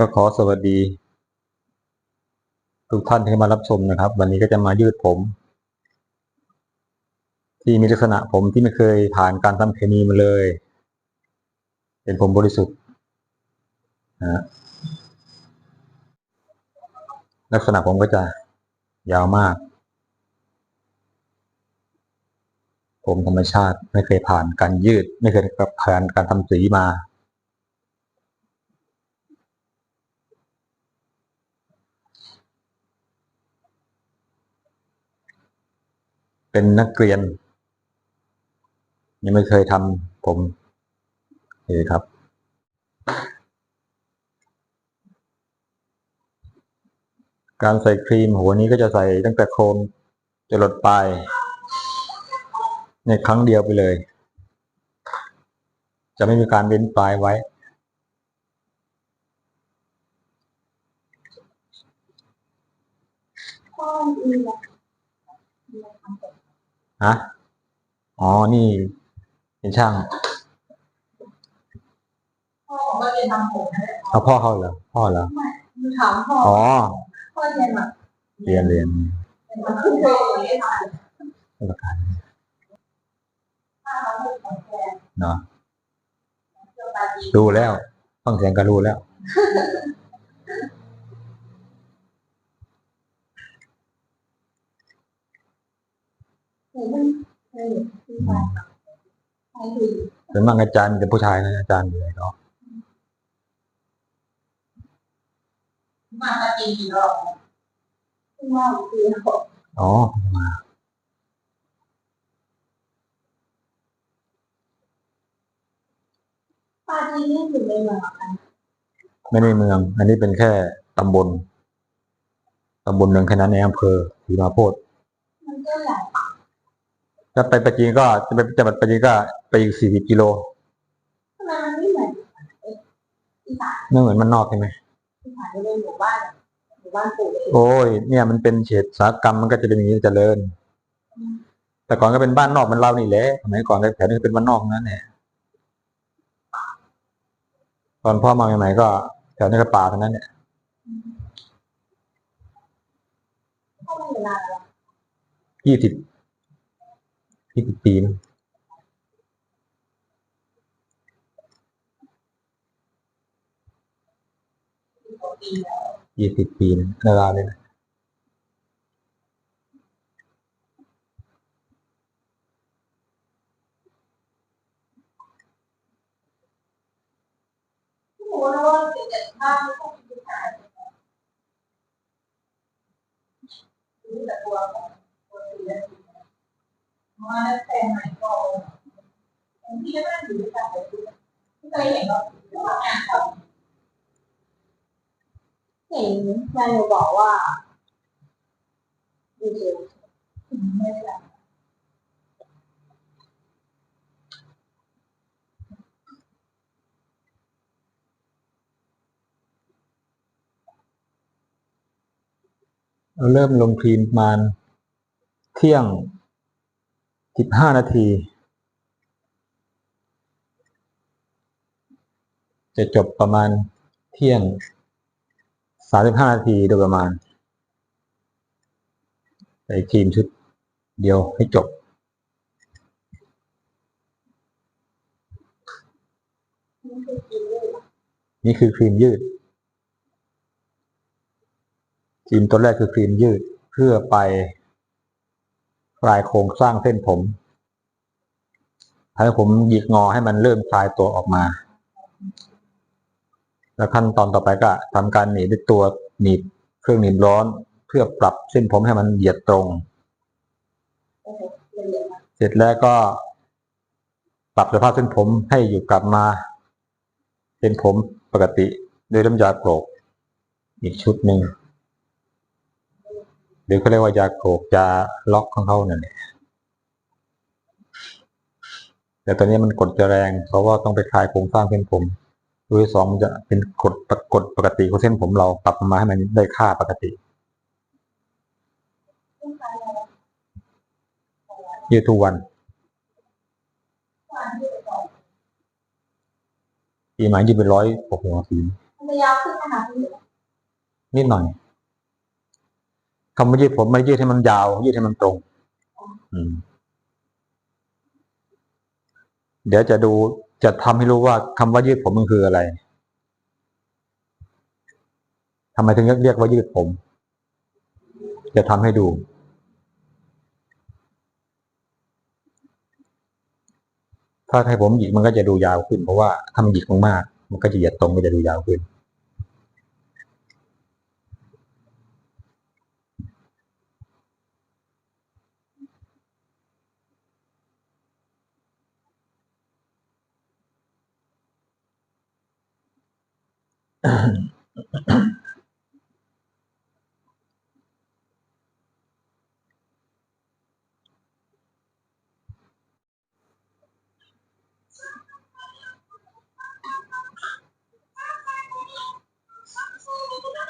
ก็ขอสวัสดี ทุกท่านที่มารับชมนะครับ วันนี้ก็จะมายืดผม ที่มีลักษณะผมที่ไม่เคยผ่านการทำเคมีมาเลย เป็นผมบริสุทธิ์นะฮะลักษณะผมก็จะยาวมาก ผมธรรมชาติไม่เคยผ่านการยืด ไม่เคยผ่านการทำสีมา เป็นนักเรียน ยังไม่เคยทำผมนี่ครับ การใส่ครีมหัวนี้ก็จะใส่ตั้งแต่โคนจรดปลายในครั้งเดียวไปเลย จะไม่มีการเว้นปลายไว้ ฮะอ๋อ นี่ เป็นช่างพ่อของเราเรียนทำผมนะเอาพ่อเขาเหรอ พ่อเหรอมีถามพ่ออ๋อ พ่อเรียนแบบเรียนเรียนมันคือเคยอย่างนี้ค่ะราชการถ้าเราเป็นของแกเนาะเจ้าตาดีรู้แล้วฟังเสียงก็รู้แล้ว หนูไม่เคยเห็นที่บ้านใช่คือ ส่วนมากอาจารย์เป็นผู้ชายนะอาจารย์อยู่ไหนเนาะมาตาดีกี่รอบว่าคือเขาอ๋อปาจีนี่อยู่ในเมืองกันไม่ได้เมือง อันนี้เป็นแค่ตำบลตำบลหนึ่งแค่นั้นในอำเภอศรีมาโพธิ์มันก็ใหญ่ ถ้าไปปัจจีนก็จะไปจังหวัดปัจจีนก็ไปอีกสี่สิบกิโลทำไมมันไม่เหมือนอีสานไม่เหมือนมันนอกใช่ไหมอีสานจะเป็นหมู่บ้านหมู่บ้านปู่เองโอ้ยเนี่ยมันเป็นเฉดอุตสาหกรรมมันก็จะเป็นอย่างนี้เจริญ แต่ก่อนก็เป็นบ้านนอกเหมันเรานี่แหละสมัยก่อนก็แถวนี้ก็เป็นบ้านนอกนั่นแหละตอนพ่อมาใหม่ๆก็แถวนี้ก็ป่าทั้งนั้นเนี่ยเข้ามาอยู่นานแล้วยี่สิบ ยี่สิบปีมั้งปีแล้วยี่สิบปีนะเวลาเนะโอ้โหแล้วว่าเด็กๆบ้านไม่ต้องมีขายรู้แต่ตัวตัวเสีย มาแต่ใหม่ก็บางทีก็นั่งอยู่ด้วยกันแต่ไม่เคยเห็นหรอกที่ว่างานเขาเห็นนายบอกว่าดีเจไม่ได้เราเริ่มลงครีมประมาณเที่ยง สิบห้านาที จะจบประมาณเที่ยงสามสิบห้านาทีโดยประมาณใส่ครีมชุดเดียวให้จบนี่คือครีมยืด ครีมตัวแรกคือครีมยืดเพื่อไป คลายโครงสร้างเส้นผมทำให้ผมหยิกงอให้มันเริ่มคลายตัวออกมา แล้วขั้นตอนต่อไปก็ทำการหนีบด้วยตัวหนีบเครื่องหนีบร้อนเพื่อปรับเส้นผมให้มันเหยียดตรงเอียดมากเสร็จแล้วก็ปรับสภาพเส้นผมให้อยู่กลับมา เป็นผมปกติด้วยน้ำยาโกรกอีกชุดหนึ่ง หรือเขาเรียกว่ายาโกรกยาล็อกของเขาเนี่ยแหละแต่ตอนนี้มันกดจะแรงเพราะว่าต้องไปคลายโครงสร้างเส้นผมโดยสองมันจะเป็นกดกดปกติของเส้นผมเราปรับมาให้มันได้ค่าปกติต้องการอะไรยืดทุกวันการที่จะต่อปีหมายยืดเป็นร้อยหกสิบนาทีทำระยะขึ้นขนาดนี้นิดหน่อย คำว่ายืดผมไม่ได้ยืดให้มันยาว ยืดให้มันตรงอืมเดี๋ยวจะดูจะทำให้รู้ว่าคำว่ายืดผมมันคืออะไรทำไมถึงเรียกว่ายืดผม จะทำให้ดูถ้าให้ผมหยิกมันก็จะดูยาวขึ้น เพราะว่าถ้ามันหยิกมากๆมันก็จะเหยียดตรงก็จะดูยาวขึ้น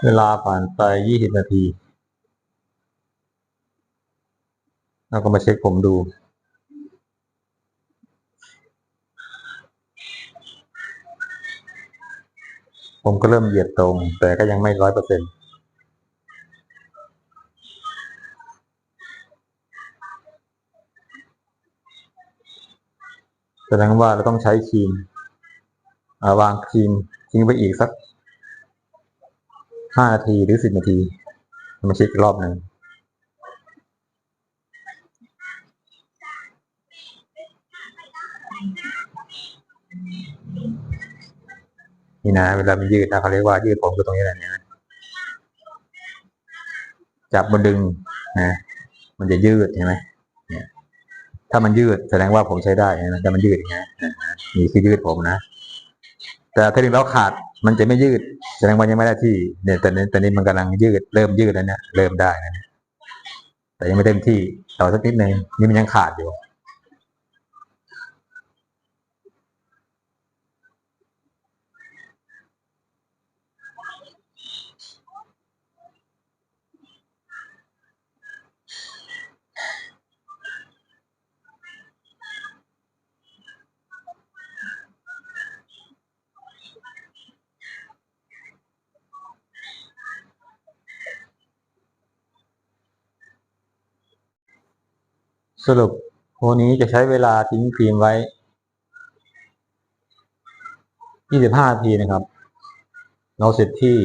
เวลาผ่านไปยี่สิบนาทีแล้วก็มาเช็คผมดู ผมก็เริ่มเหยียดตรง แต่ก็ยังไม่ร้อยเปอร์เซ็นต์แสดงว่าเราต้องใช้ครีมาวางครีมทิ้งไปอีกสักห้านาทีหรือสิบนาทีมาเช็คอีกรอบหนึ่ง นี่นะ เวลามันยืดนะเขาเรียกว่ายืดผมคือตรงนี้แหละเนี่ยจับบนดึงนะมันจะยืดใช่ไหมเนี่ย ถ้ามันยืดแสดงว่าผมใช้ได้นะแต่มันยืดอย่างเงี้ยนี่คือยืดผมนะ แต่ถ้าดึงแล้วขาดมันจะไม่ยืด แสดงว่ายังไม่ได้ที่เนี่ยแต่นี้แต่นี้มันกำลังยืดเริ่มยืดแล้วเนี่ยเริ่มได้นะแต่ยังไม่เต็มที่ต่อสักนิดนึงนี่มันยังขาดอยู่ สรุปโพนี้จะใช้เวลาทิ้งครีมไว้ 25นาทีนะครับ เราเสร็จที่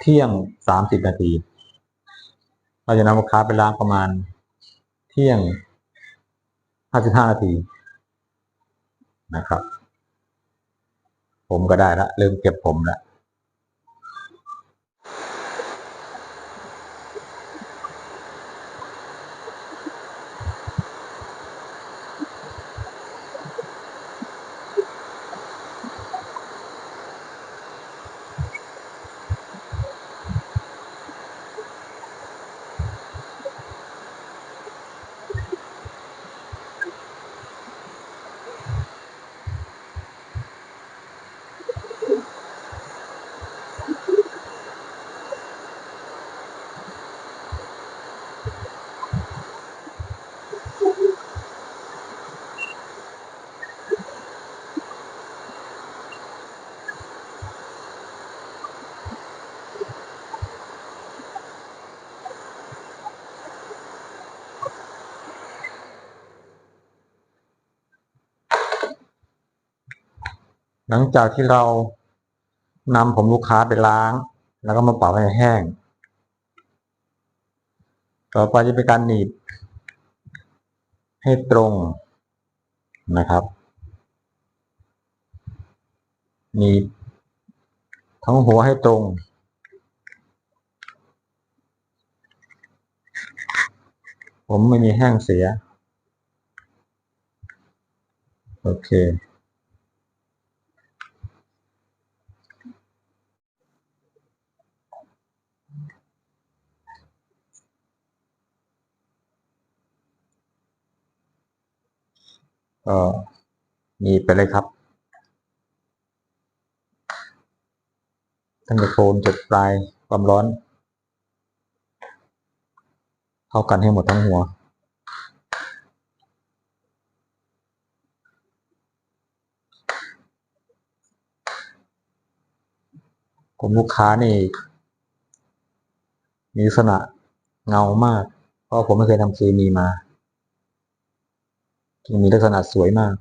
เที่ยง 30 นาที เราจะนำลูกค้าไปล้างประมาณเที่ยง 55 นาทีนะครับ ผมก็ได้ละเริ่มเก็บผมละ หลังจากที่เรานำผมลูกค้าไปล้าง แล้วก็มาเป่าให้แห้ง ต่อไปจะเป็นการหนีบ ให้ตรงนะครับหนีบทั้งหัวให้ตรงผมไม่มีแห้งเสีย โอเค ก็หนีไปเลยครับตั้งแต่โคนจุดปลายความร้อน เท่ากันให้หมดทั้งหัวกลุ่มลูกค้านี่ มีลักษณะเงามาก เพราะผมไม่เคยทำเคมีมา มีลักษณะสวยมาก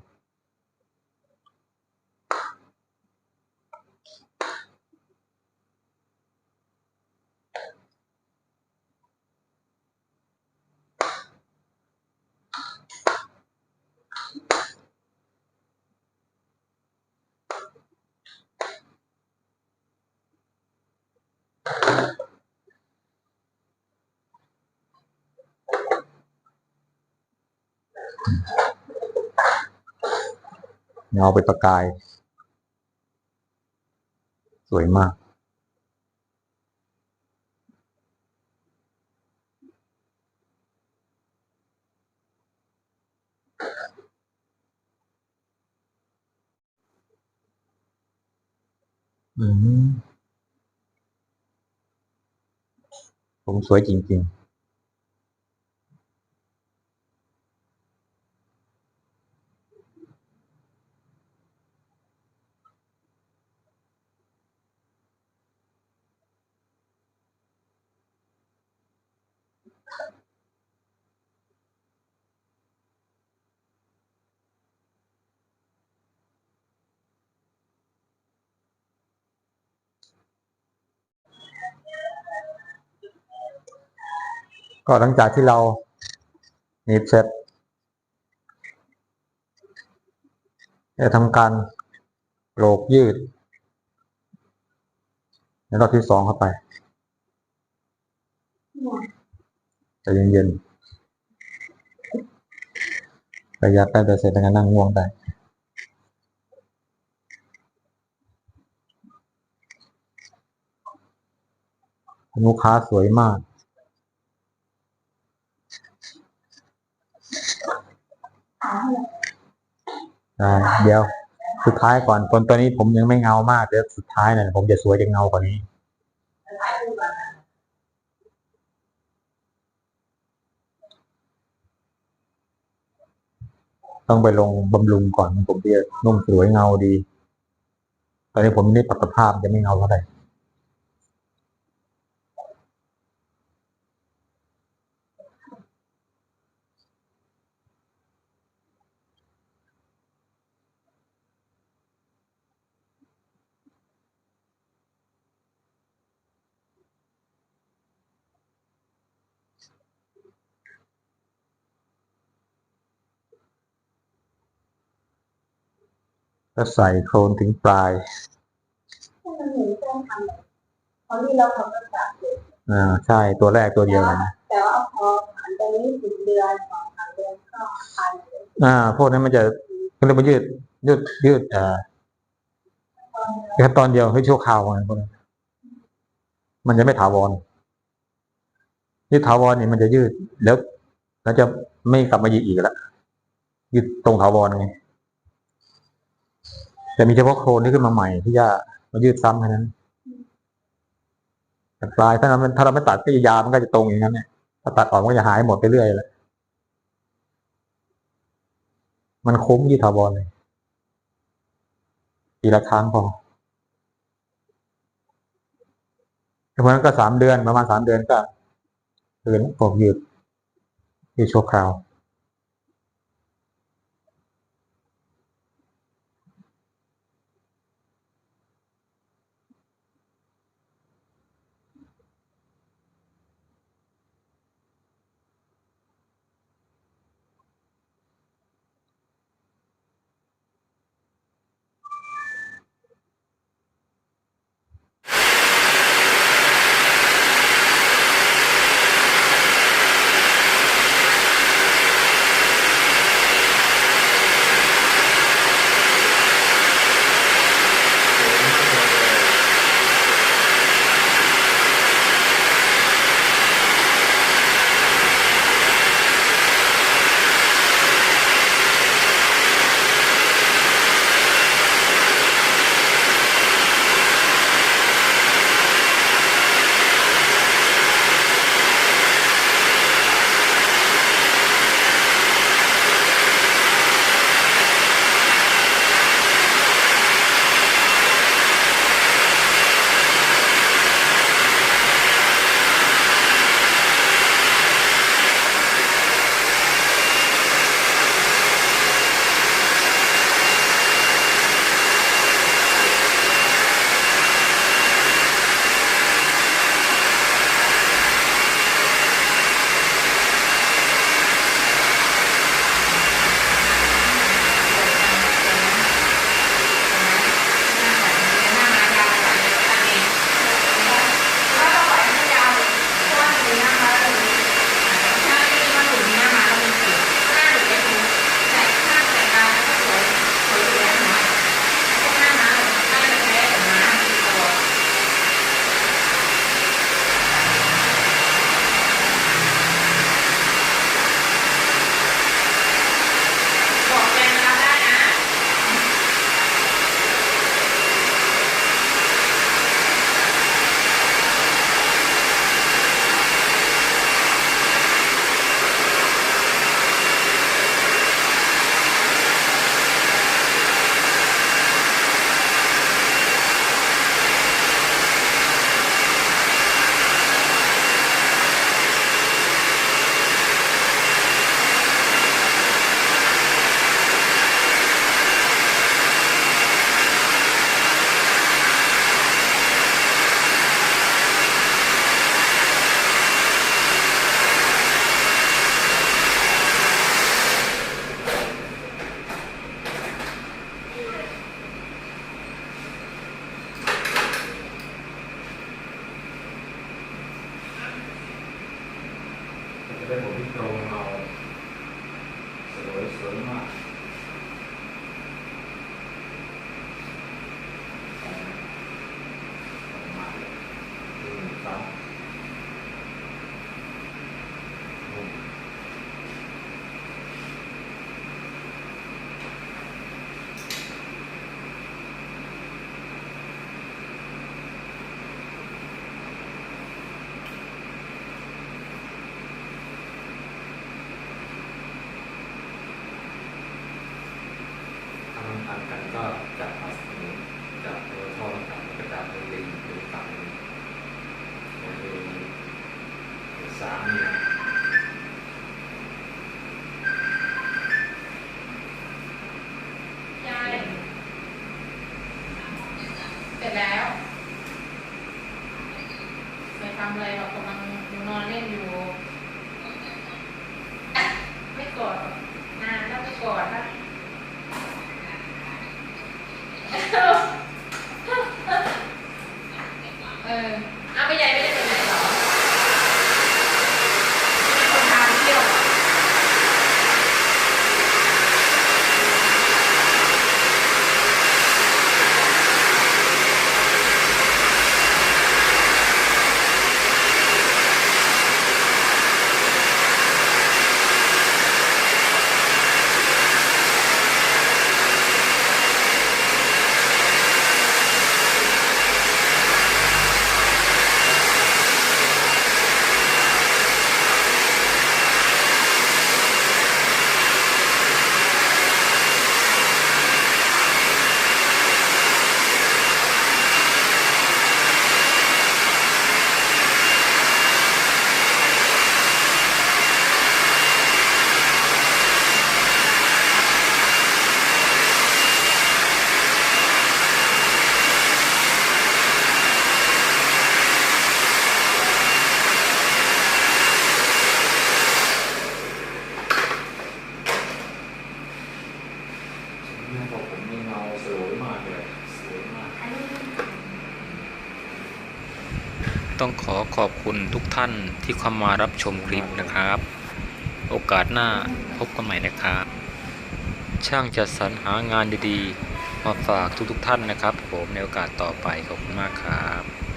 เงาเป็นประกาย สวยมาก อืมผมสวยจริง ๆ ก็หลังจากที่เราหนีบเสร็จจะทำการโลกยืด ในรอบที่สองเข้าไปใจะเย็นๆระยะแป๊บเดียวเสร็จแล้วก็นั่งง่วงได้ลูกค้าสวยมาก อ่าเดี๋ยว สุดท้ายก่อนคนตัวนี้ผมยังไม่เงามากเดี๋ยวสุดท้ายเนี่ยผมจะสวยจะเงากว่านี้ต้องไปลงบำรุงก่อนผมจะนุ่มสวยเงาดี ตอนนี้ผมนี่ปรับสภาพจะไม่เงาเท่าไหร่ ก็ใส่โครนถึงปลายให้มันหนีเครื่องทำเลยเพราะที่เราทำก็จะเสร็จอ่าใช่ตัวแรกตัวเดียวกันนะแต่ว่าพอผ่านไปนี้สิบเดือนสองสามเดือนก็ผ่านเลยอ่า พวกนั้นมันจะมันจะมายืดยืดยืดอ่าแค่ตอนเดียวให้ชั่วคราวมันพวกนั้นมันจะไม่ถาวรยืดถาวรนี่มันจะยืดแล้วแล้วจะไม่กลับมายืดอีกแล้วยืดตรงถาวรไง แต่มีเฉพาะโครนที่ขึ้นมาใหม่ที่จะมายืดซ้ำแค่นั้นแต่ปลายถ้าเราถ้าเราไม่ตัดก็ยามันก็จะตรงอย่างนั้นเนี่ยถ้าตัดออกมันก็จะหายหมดไปเรื่อยแหละมันคุ้มยี่ถาวรเลยปีละครั้งพอเพราะนั้นก็สามเดือนประมาณสามเดือนก็คืนผมหยุดยืดชั่วคราว 在某一种好，什么什么。 พันกันก็จับมาสมุนจับตัวท่อต่างๆแล้วก็จับตัวลิงหรือฝั่งลิงมันมีสามเนี่ยายเสร็จแล้วไปทำอะไรเรากำลังนอนเล่นอยู่ ไม่กอดหรอกนานแล้วไม่กอดนะเออเอาไปใหญ่ไม่ได้ไปไหนหรอมีคนพาไปเที่ยวเหรอ เนี่ยพอผมมีเงาสวยมากเลยสวยมาก ต้องขอขอบคุณ ท่านที่เข้ามารับชมคลิปนะครับ โอกาสหน้าพบกันใหม่นะครับ ช่างจะสรรหางานดีๆ มาฝากทุกๆท่านนะครับ ผมในโอกาสต่อไปขอบคุณมากครับ